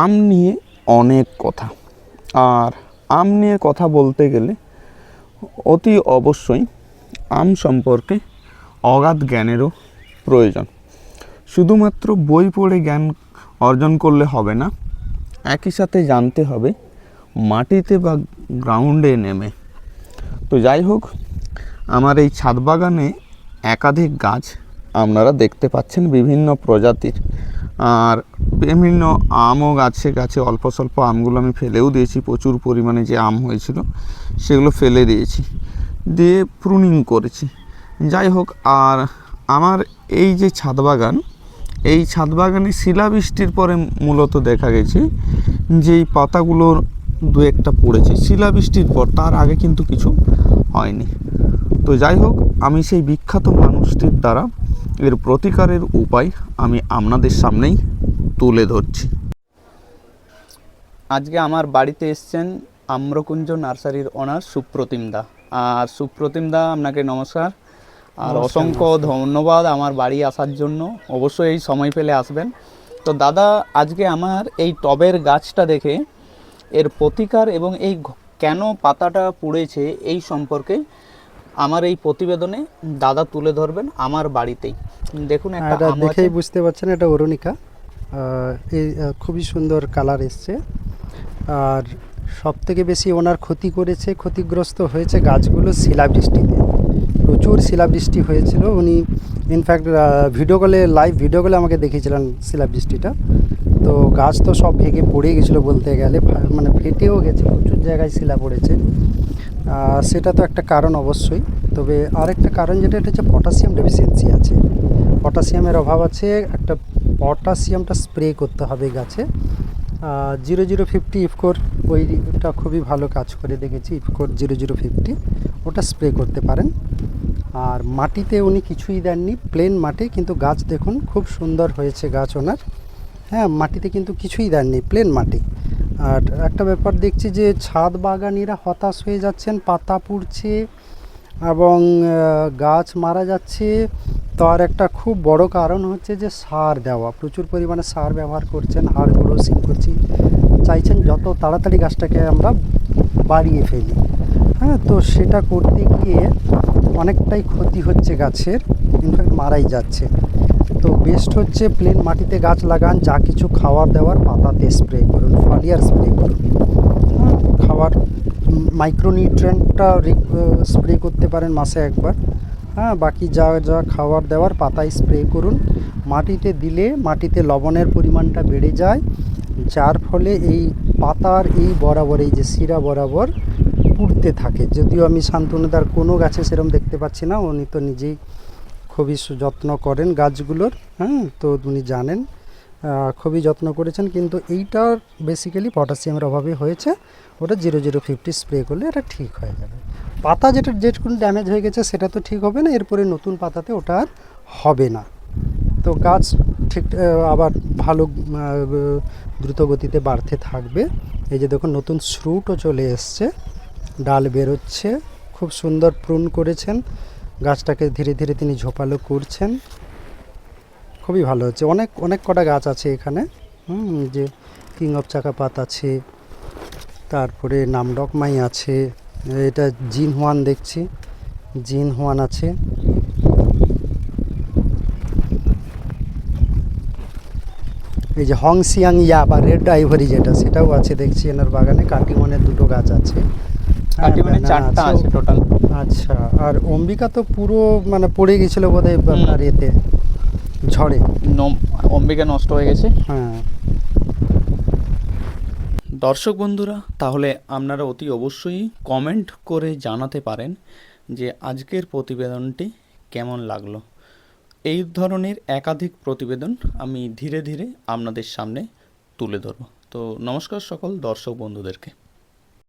আম নিয়ে অনেক কথা। আর আম নিয়ে কথা বলতে গেলে অতি অবশ্যই আম সম্পর্কে অগাধ জ্ঞানেরও প্রয়োজন। শুধুমাত্র বই পড়ে জ্ঞান অর্জন করলে হবে না, একই সাথে জানতে হবে মাটিতে বা গ্রাউন্ডে নেমে। তো যাই হোক, আমার এই ছাদ বাগানে একাধিক গাছ আপনারা দেখতে পাচ্ছেন বিভিন্ন প্রজাতির। আর বিভিন্ন আমও গাছে গাছে অল্প স্বল্প আমগুলো আমি ফেলেও দিয়েছি, প্রচুর পরিমাণে যে আম হয়েছিল সেগুলো ফেলে দিয়েছি, দিয়ে প্রুনিং করেছি। যাই হোক, আর আমার এই যে ছাদ বাগান, এই ছাদ বাগানে শিলাবৃষ্টির পরে মূলত দেখা গেছে যে এই পাতাগুলোর দু একটা পড়েছে। শিলাবৃষ্টির পর, তার আগে কিন্তু কিছু হয়নি। তো যাই হোক, আমি সেই বিখ্যাত মানুষটির দ্বারা এর প্রতিকারের উপায় আমি আপনাদের সামনেই তুলে ধরছি। আজকে আমার বাড়িতে এসছেন আম্রকুঞ্জ নার্সারির ওনার সুপ্রতিম দা। আর সুপ্রতিম দা আপনাকে নমস্কার। আর অসংখ্য ধন্যবাদ আমার বাড়ি আসার জন্য। অবশ্যই এই সময় পেলে আসবেন। তো দাদা আজকে আমার এই টবের গাছটা দেখে এর প্রতিকার এবং এই কেন পাতাটা পুড়েছে এই সম্পর্কে আমার এই প্রতিবেদনে দাদা তুলে ধরবেন আমার বাড়িতেই। দেখুন একটা। দেখেই বুঝতে পারছেন এটা অরুণিকা। এই খুবই সুন্দর কালার এসছে। আর সব থেকে বেশি ওনার ক্ষতি করেছে ক্ষতিগ্রস্ত হয়েছে গাছগুলো শিলাবৃষ্টিতে। প্রচুর শিলাবৃষ্টি হয়েছিল। উনি ইনফ্যাক্ট ভিডিও কলে লাইভ ভিডিও কলে আমাকে দেখিয়েছিলেন শিলাবৃষ্টিটা। তো গাছ তো সব ভেঙে পড়ে গেছিল বলতে গেলে মানে ফেটেও গেছে প্রচুর জায়গায় শিলা পড়েছে। সেটা তো একটা কারণ অবশ্যই। তবে আরেকটা কারণ যেটা, এটা হচ্ছে পটাশিয়াম ডেফিসিয়েন্সি আছে। পটাশিয়ামের অভাব আছে, একটা পটাশিয়ামটা স্প্রে করতে হবে গাছে। জিরো জিরো ফিফটি ইফকোর ওইটা খুবই ভালো কাজ করে, দেখেছি ইফকোর জিরো জিরো ফিফটি ওটা স্প্রে করতে পারেন। আর মাটিতে উনি কিছুই দেননি প্লেন মাটি, কিন্তু গাছ দেখুন, খুব সুন্দর হয়েছে গাছ ওনার। হ্যাঁ মাটিতে কিন্তু কিছুই দেননি প্লেন মাটি। আর একটা ব্যাপার দেখছি যে ছাদ বাগানিরা হতাশ হয়ে যাচ্ছেন, পাতা পুড়ছে এবং গাছ মারা যাচ্ছে। তার একটা খুব বড় কারণ হচ্ছে যে সার দেওয়া, প্রচুর পরিমাণে সার ব্যবহার করছেন হাড় গ্রোসিং করছি। চাইছেন যত তাড়াতাড়ি গাছটাকে আমরা বাড়িয়ে ফেলি। হ্যাঁ তো সেটা করতে গিয়ে অনেকটাই ক্ষতি হচ্ছে গাছের, ইনফ্যাক্ট মারাই যাচ্ছে। তো বেস্ট হচ্ছে প্লেন মাটিতে গাছ লাগান, যা কিছু খাওয়ার দেওয়ার পাতাতে স্প্রে করুন ফলিয়ার স্প্রে করুন। খাওয়ার মাইক্রোনিউট্রেন্টটা স্প্রে করতে পারেন মাসে একবার। হ্যাঁ বাকি যা যা খাবার দেওয়ার পাতায় স্প্রে করুন। মাটিতে দিলে মাটিতে লবণের পরিমাণটা বেড়ে যায়, যার ফলে এই পাতার এই বরাবর, এই যে শিরা বরাবর পুড়তে থাকে। যদিও আমি শান্তনুদার কোনো গাছে সেরকম দেখতে পাচ্ছি না, উনি তো নিজেই খুবই যত্ন করেন গাছগুলোর হ্যাঁ তো উনি জানেন। খুবই যত্ন করেছেন, কিন্তু এইটার বেসিক্যালি পটাশিয়ামের অভাবে হয়েছে। ওটা জিরো জিরো ফিফটি স্প্রে করলে এটা ঠিক হয়ে যাবে। পাতা যেটা যেটুকুন ড্যামেজ হয়ে গেছে, সেটা তো ঠিক হবে না। এরপরে নতুন পাতাতে ওটা আর হবে না। তো গাছ ঠিক আবার ভালো দ্রুত গতিতে বাড়তে থাকবে। এই যে দেখুন, নতুন শ্রুটও চলে এসছে। ডাল বেরোচ্ছে। খুব সুন্দর প্রুন করেছেন। গাছটাকে ধীরে ধীরে তিনি ঝোপালো করছেন। খুবই ভালো হচ্ছে। অনেক অনেক কটা গাছ আছে এখানে। হুম যে কিং অফ চাকাপাত আছে, তারপরে নামডকমাই আছে, এটা জিন হোয়ান দেখছি। জিন হোয়ান আছে। এই যে হংসিয়াং ইয়া বা রেড আইভরি যেটা, সেটাও আছে দেখছি এনার বাগানে। কাটিমনের দুটো গাছ আছে। কাটি মানে চারটা আছে টোটাল আচ্ছা আর অম্বিকা তো পুরো মানে পড়ে গেছিল বোধহয় আপনার এতে ঝড়ে। অম্বিকা নষ্ট হয়ে গেছে। হ্যাঁ। দর্শক বন্ধুরা তাহলে আপনারা অতি অবশ্যই কমেন্ট করে জানাতে পারেন যে আজকের প্রতিবেদনটি কেমন লাগল। এই ধরনের একাধিক প্রতিবেদন আমি ধীরে ধীরে আপনাদের সামনে তুলে ধরব। তো নমস্কার সকল দর্শক বন্ধুদেরকে।